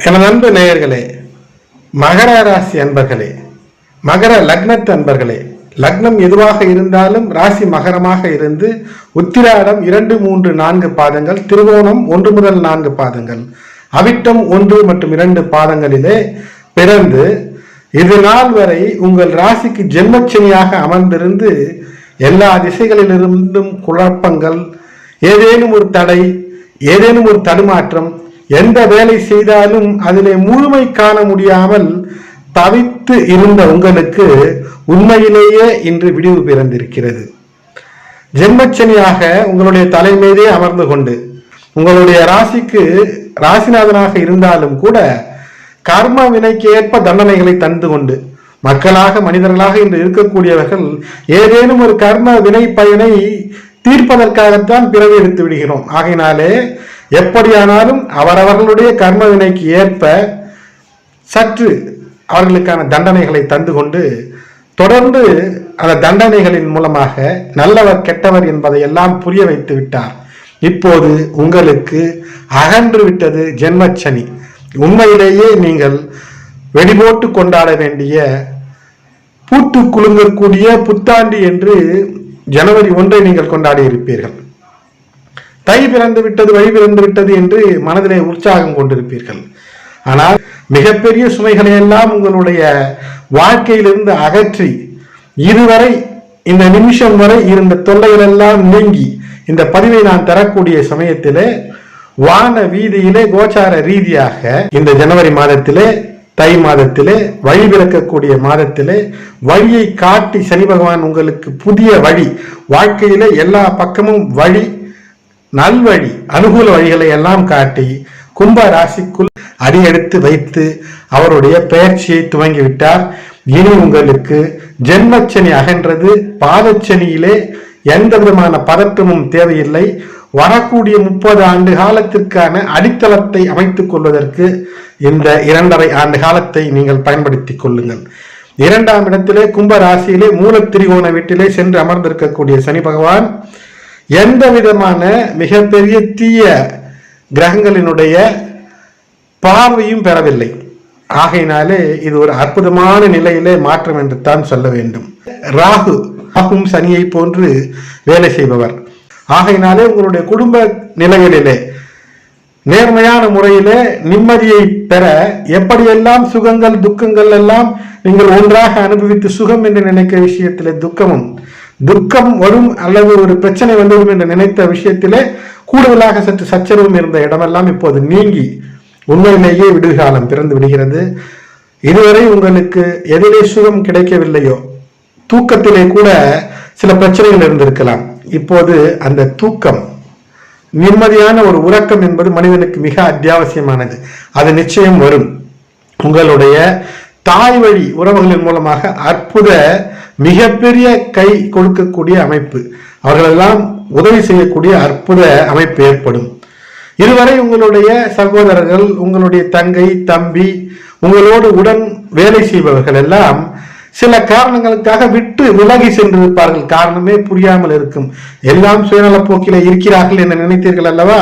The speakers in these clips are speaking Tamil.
எனது அன்பு நேயர்களே மகர ராசி அன்பர்களே மகர லக்னத்து அன்பர்களே லக்னம் எதுவாக இருந்தாலும் ராசி மகரமாக இருந்து உத்திராடம் இரண்டு மூன்று நான்கு பாதங்கள் திருவோணம் ஒன்று முதல் நான்கு பாதங்கள் அவிட்டம் ஒன்று மற்றும் இரண்டு பாதங்களிலே பிறந்து இது நாள் வரை உங்கள் ராசிக்கு ஜென்மச்சனியாக அமர்ந்திருந்து எல்லா திசைகளிலிருந்தும் குழப்பங்கள் ஏதேனும் ஒரு தடை ஏதேனும் ஒரு தடுமாற்றம் எந்த வேலை செய்தாலும் அதிலே முழுமை காண முடியாமல் தவித்து இருந்த உங்களுக்கு உண்மையிலேயே இன்று விடிவு பிறந்திருக்கிறது. ஜென்மச்சனியாக உங்களுடைய தலைமீதே அமர்ந்து கொண்டு உங்களுடைய ராசிக்கு ராசிநாதனாக இருந்தாலும் கூட கர்ம வினைக்கு ஏற்ப தண்டனைகளை தந்து கொண்டு மக்களாக மனிதர்களாக இன்று இருக்கக்கூடியவர்கள் ஏதேனும் ஒரு கர்ம வினை பயனை தீர்ப்பதற்காகத்தான் பிறவி எடுத்து விடுகிறோம். ஆகையினாலே எப்படியானாலும் அவரவர்களுடைய கர்ம வினைக்கு ஏற்ப சற்று அவர்களுக்கான தண்டனைகளை தந்து கொண்டு தொடர்ந்து அந்த தண்டனைகளின் மூலமாக நல்லவர் கெட்டவர் என்பதை எல்லாம் புரிய வைத்து விட்டார். இப்போது உங்களுக்கு அகன்று விட்டது ஜென்மச்சனி. உண்மையிலேயே நீங்கள் வெடிபோட்டு கொண்டாட வேண்டிய பூத்து குலுங்கக்கூடிய புத்தாண்டு என்று ஜனவரி ஒன்றை நீங்கள் கொண்டாடி இருப்பீர்கள் தை பிறந்து விட்டது வழி பிறந்து விட்டது என்று மனதிலே உற்சாகம் கொண்டிருப்பீர்கள். ஆனால் மிகப்பெரிய சுமைகளை எல்லாம் உங்களுடைய வாழ்க்கையிலிருந்து அகற்றி இதுவரை இந்த நிமிஷம் வரை இருந்த தொல்லைகளெல்லாம் நீங்கி இந்த பதிவை நான் தரக்கூடிய சமயத்திலே வான வீதியிலே கோச்சார ரீதியாக இந்த ஜனவரி மாதத்திலே தை மாதத்திலே வழிபிறக்கக்கூடிய மாதத்திலே வழியை காட்டி சனி பகவான் உங்களுக்கு புதிய வழி வாழ்க்கையிலே எல்லா பக்கமும் வழி நல்வழி அனுகூல வழிகளை எல்லாம் காட்டி கும்ப ராசிக்குள் அடியெடுத்து வைத்து அவருடைய பெயர்ச்சியை துவங்கிவிட்டார். இனி உங்களுக்கு ஜென்மச்சனி அகன்றது. பாதச்சனியிலே எந்த விதமான பதற்றமும் தேவையில்லை. வரக்கூடிய முப்பது ஆண்டு காலத்திற்கான அடித்தளத்தை அமைத்துக் கொள்வதற்கு இந்த இரண்டரை ஆண்டு காலத்தை நீங்கள் பயன்படுத்திக் கொள்ளுங்கள். இரண்டாம் இடத்திலே கும்ப ராசியிலே மூல திரிகோண வீட்டிலே சென்று அமர்ந்திருக்கக்கூடிய சனி பகவான் எந்த விதமான மிகப்பெரிய தீய கிரகங்களினுடைய பார்வையும் பெறவில்லை. ஆகையினாலே இது ஒரு அற்புதமான நிலையிலே மாற்றம் என்று தான் சொல்ல வேண்டும். ராகு ராகும் சனியை போன்று வேலை செய்பவர். ஆகையினாலே உங்களுடைய குடும்ப நிலைகளிலே நேர்மையான முறையிலே நிம்மதியை பெற எப்படியெல்லாம் சுகங்கள் துக்கங்கள் எல்லாம் நீங்கள் ஒன்றாக அனுபவித்து சுகம் என்று நினைக்கிற விஷயத்திலே துக்கமும் துக்கம் வரும் அல்லது ஒரு பிரச்சனை வந்துவிடும் என்று நினைத்த விஷயத்திலே கூடுதலாக சற்று சச்சரவும் இருந்த இடமெல்லாம் இப்போது நீங்கி உண்மையிலேயே விடுகாலம் பிறந்து விடுகிறது. இதுவரை உங்களுக்கு எதிலே சுகம் கிடைக்கவில்லையோ? தூக்கத்திலே கூட சில பிரச்சனைகள் இருந்திருக்கலாம். இப்போது அந்த தூக்கம் நிம்மதியான ஒரு உறக்கம் என்பது மனிதனுக்கு மிக அத்தியாவசியமானது. அது நிச்சயம் வரும். உங்களுடைய தாய் வழி உறவுகளின் மூலமாக அற்புத மிகப்பெரிய கை கொடுக்கக்கூடிய அமைப்பு. அவர்களெல்லாம் உதவி செய்யக்கூடிய அற்புத அமைப்பு ஏற்படும். இதுவரை உங்களுடைய சகோதரர்கள் உங்களுடைய தங்கை தம்பி உங்களோடு உடன் வேலை செய்பவர்கள் எல்லாம் சில காரணங்களுக்காக விட்டு விலகி சென்றிருப்பார்கள். காரணமே புரியாமல் இருக்கும். எல்லாம் சுயநல போக்கில இருக்கிறார்கள் என்று நினைத்தீர்கள் அல்லவா?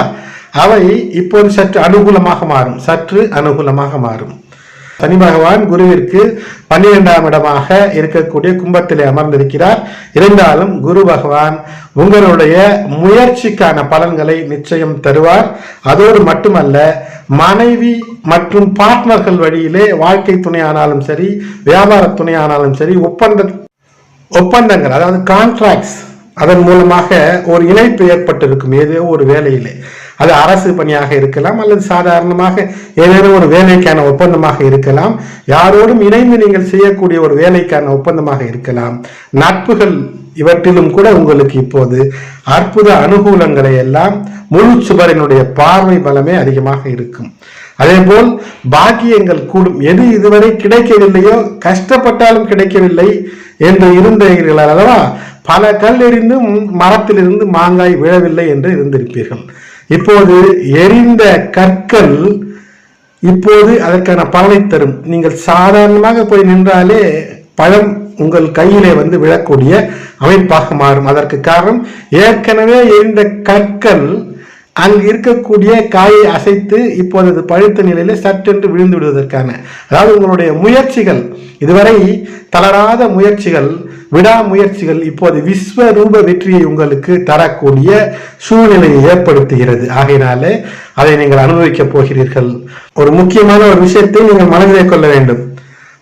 அவை இப்போது சற்று அனுகூலமாக மாறும். சற்று அனுகூலமாக மாறும். சனி பகவான் குருவிற்கு பன்னிரெண்டாம் இடமாக இருக்கக்கூடிய கும்பத்திலே அமர்ந்திருக்கிறார். இருந்தாலும் குரு பகவான் உங்களுடைய முயற்சிக்கான பலன்களை நிச்சயம் தருவார். அதோடு மட்டுமல்ல மனைவி மற்றும் பார்ட்னர்கள் வழியிலே வாழ்க்கை துணையானாலும் சரி வியாபார துணையானாலும் சரி ஒப்பந்த ஒப்பந்தங்கள் அதாவது கான்ட்ராக்ட்ஸ் அதன் மூலமாக ஒரு இணைப்பு ஏற்பட்டிருக்கும். ஏதோ ஒரு வேலையிலே. அது அரசு பணியாக இருக்கலாம் அல்லது சாதாரணமாக ஏதேனும் ஒரு வேலைக்கான ஒப்பந்தமாக இருக்கலாம். யாரோடும் இணைந்து நீங்கள் செய்யக்கூடிய ஒரு வேலைக்கான ஒப்பந்தமாக இருக்கலாம். நட்புகள் இவற்றிலும் கூட உங்களுக்கு இப்போது அற்புத அனுகூலங்களை எல்லாம் முழு சுபரனுடைய பார்வை பலமே அதிகமாக இருக்கும். அதேபோல் பாக்கியங்கள் கூடும். எது இதுவரை கிடைக்கவில்லையோ கஷ்டப்பட்டாலும் கிடைக்கவில்லை என்று இருந்தீர்கள் அல்லவா பல கல் எறிந்தும் மரத்திலிருந்து மாங்காய் விழவில்லை என்று இருந்திருப்பீர்கள். இப்போது எரிந்த கற்கள் இப்போது அதற்கான பலனை தரும். நீங்கள் சாதாரணமாக போய் நின்றாலே பழம் உங்கள் கையிலே வந்து விழக்கூடிய அமைப்பாக மாறும். அதற்கு காரணம் ஏற்கனவே எரிந்த கற்கள் அங்கு இருக்கக்கூடிய காயை அசைத்து இப்போது அது பழுத்த நிலையில சட்டென்று விழுந்து விடுவதற்கான. அதாவது உங்களுடைய முயற்சிகள் இதுவரை தளராத முயற்சிகள் விடாமுயற்சிகள் இப்போது விஸ்வரூப வெற்றியை உங்களுக்கு தரக்கூடிய சூழ்நிலையை ஏற்படுத்துகிறது. ஆகையினாலே அதை நீங்கள் அனுபவிக்கப் போகிறீர்கள். ஒரு முக்கியமான ஒரு விஷயத்தை நீங்கள் மனதிலே கொள்ள வேண்டும்.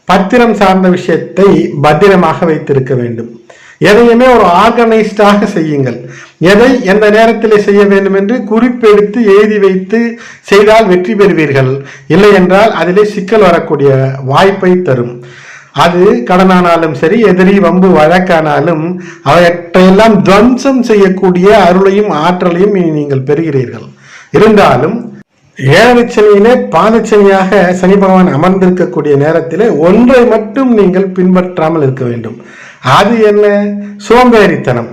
பத்திரம் சார்ந்த விஷயத்தை பத்திரமாக வைத்திருக்க வேண்டும். எதையுமே ஒரு ஆர்கனைஸ்டாக செய்யுங்கள். எதை எந்த நேரத்தில் செய்ய வேண்டும் என்று குறிப்பெடுத்து எழுதி வைத்து செய்தால் வெற்றி பெறுவீர்கள். இல்லை என்றால் அதிலே சிக்கல் வரக்கூடிய வாய்ப்பை தரும். அது கடனானாலும் சரி எதிரி வம்பு வழக்கானாலும் அவற்றையெல்லாம் துவம்சம் செய்யக்கூடிய அருளையும் ஆற்றலையும் இனி நீங்கள் பெறுகிறீர்கள். இருந்தாலும் ஏழரை சனியிலே பாதச்சனியாக சனி பகவான் அமர்ந்திருக்கக்கூடிய நேரத்திலே ஒன்றை மட்டும் நீங்கள் பின்பற்றாமல் இருக்க வேண்டும். அது என்ன? சோம்பேறித்தனம்.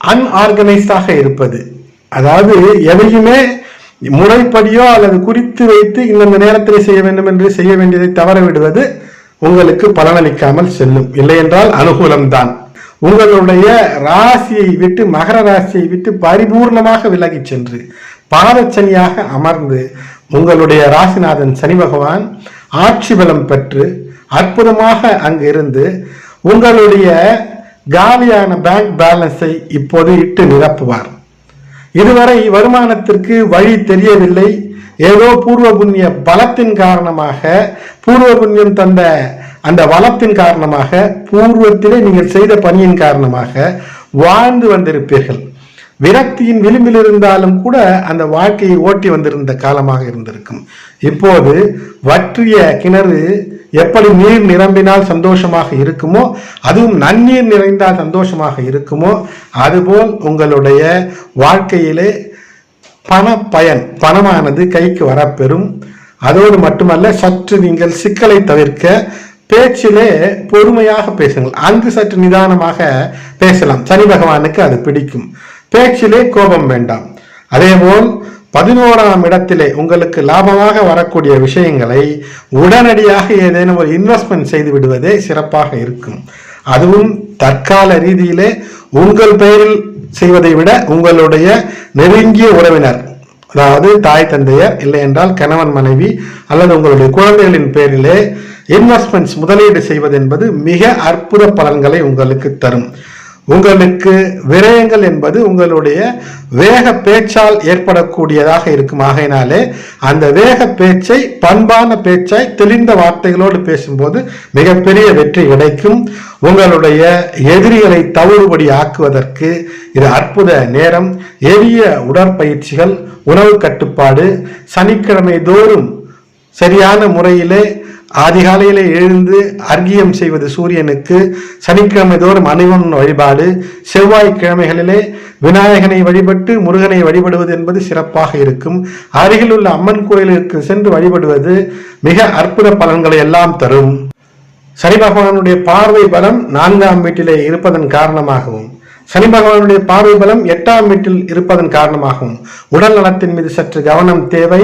அன்ஆர்கனைஸ்டாக இருப்பது. அதாவது எதையுமே முறைப்படியோ அல்லது குறித்து வைத்து இந்தந்த நேரத்தில் செய்ய வேண்டும் என்று செய்ய வேண்டியதை தவற விடுவது உங்களுக்கு பலனளிக்காமல் செல்லும். இல்லையென்றால் அனுகூலம்தான். உங்களுடைய ராசியை விட்டு மகர ராசியை விட்டு பரிபூர்ணமாக விலகி சென்று பாதச்சனியாக அமர்ந்து உங்களுடைய ராசிநாதன் சனி பகவான் ஆட்சி பலம் பெற்று அற்புதமாக அங்கு இருந்து உங்களுடைய காலியான பேங்க் பேலன்ஸை இப்போது இட்டு நிரப்புவார். இதுவரை வருமானத்திற்கு வழி தெரியவில்லை. ஏதோ பூர்வ புண்ணிய பலத்தின் காரணமாக பூர்வ புண்ணியம் தந்த அந்த வளத்தின் காரணமாக பூர்வத்திலே நீங்கள் செய்த பணியின் காரணமாக வாழ்ந்து வந்திருப்பீர்கள். விரக்தியின் விளிம்பில் இருந்தாலும் கூட அந்த வாழ்க்கையை ஓட்டி வந்திருந்த காலமாக இருந்திருக்கும். இப்போது வற்றிய கிணறு எப்படி நீர் நிரம்பினால் சந்தோஷமாக இருக்குமோ அதுவும் நன்னீர் நிறைந்தால் சந்தோஷமாக இருக்குமோ அதுபோல் உங்களுடைய வாழ்க்கையிலே பண பயன் பணமானது கைக்கு வரப்பெறும். அதோடு மட்டுமல்ல சற்று நீங்கள் சிக்கலை தவிர்க்க பேச்சிலே பொறுமையாக பேசுங்கள். அங்கு சற்று நிதானமாக பேசலாம். சனி பகவானுக்கு அது பிடிக்கும். பேச்சிலே கோபம் வேண்டாம். அதேபோல் பதினோராம் இடத்திலே உங்களுக்கு லாபமாக வரக்கூடிய விஷயங்களை உடனடியாக ஏதேனும் ஒரு இன்வெஸ்ட்மெண்ட் செய்து விடுவதே சிறப்பாக இருக்கும். அதுவும் தற்கால ரீதியிலே உங்கள் பெயரில் செய்வதை விட உங்களுடைய நெருங்கிய உறவினர் அதாவது தாய் தந்தையர் இல்லை என்றால் கணவன் மனைவி அல்லது உங்களுடைய குழந்தைகளின் பேரிலே இன்வெஸ்ட்மெண்ட்ஸ் முதலீடு செய்வது என்பது மிக அற்புத பலன்களை உங்களுக்கு தரும். உங்களுக்கு விரயங்கள் என்பது உங்களுடைய வேக பேச்சால் ஏற்படக்கூடியதாக இருக்கும். ஆகையினாலே அந்த வேக பேச்சை பண்பான பேச்சாய் தெளிந்த வார்த்தைகளோடு பேசும்போது மிகப்பெரிய வெற்றி கிடைக்கும். உங்களுடைய எதிரிகளை தவறுபடி ஆக்குவதற்கு இது அற்புத நேரம். எளிய உடற்பயிற்சிகள் உணவு கட்டுப்பாடு சனிக்கிழமை தோறும் சரியான முறையிலே ஆதிகாலையில் எழுந்து அர்க்கியம் செய்வது சூரியனுக்கு சனிக்கிழமை தோறும் அணிவன் வழிபாடு செவ்வாய்க்கிழமைகளிலே விநாயகனை வழிபட்டு முருகனை வழிபடுவது என்பது சிறப்பாக இருக்கும். அருகில் உள்ள அம்மன் கோயிலுக்கு சென்று வழிபடுவது மிக அற்புத பலன்களை எல்லாம் தரும். சனி பகவானுடைய பார்வை பலம் நான்காம் வீட்டிலே இருப்பதன் காரணமாகவும் சனி பகவானுடைய பார்வை பலம் எட்டாம் வீட்டில் இருப்பதன் காரணமாகவும் உடல் நலத்தின் மீது சற்று கவனம் தேவை.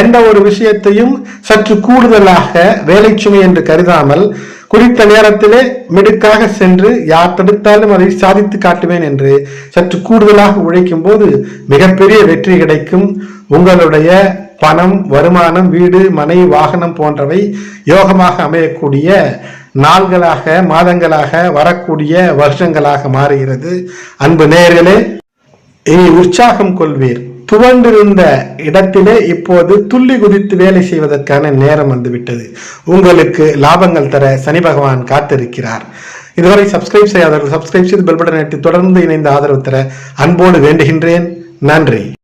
எந்த ஒரு விஷயத்தையும் சற்று கூடுதலாக வேலை சுமை என்று கருதாமல் குறித்த நேரத்திலே மிடுக்காக சென்று யார் தடுத்தாலும் அதை சாதித்து காட்டுவேன் என்று சற்று கூடுதலாக உழைக்கும் போது மிகப்பெரிய வெற்றி கிடைக்கும். உங்களுடைய பணம் வருமானம் வீடு மனை வாகனம் போன்றவை யோகமாக அமையக்கூடிய நாள்களாக மாதங்களாக வரக்கூடிய வருஷங்களாக மாறுகிறது. அன்பு நேர்களே இனி உற்சாகம் கொள்வீர். துவண்டிருந்த இடத்திலே இப்போது துள்ளி குதித்து வேலை செய்வதற்கான நேரம் வந்துவிட்டது. உங்களுக்கு லாபங்கள் தர சனி பகவான் காத்திருக்கிறார். இதுவரை சப்ஸ்கிரைப் செய்யாதவர்கள் சப்ஸ்கிரைப் செய்து பெல் பட்டன் தொடர்ந்து இணைந்த ஆதரவு தர அன்போடு வேண்டுகின்றேன். நன்றி.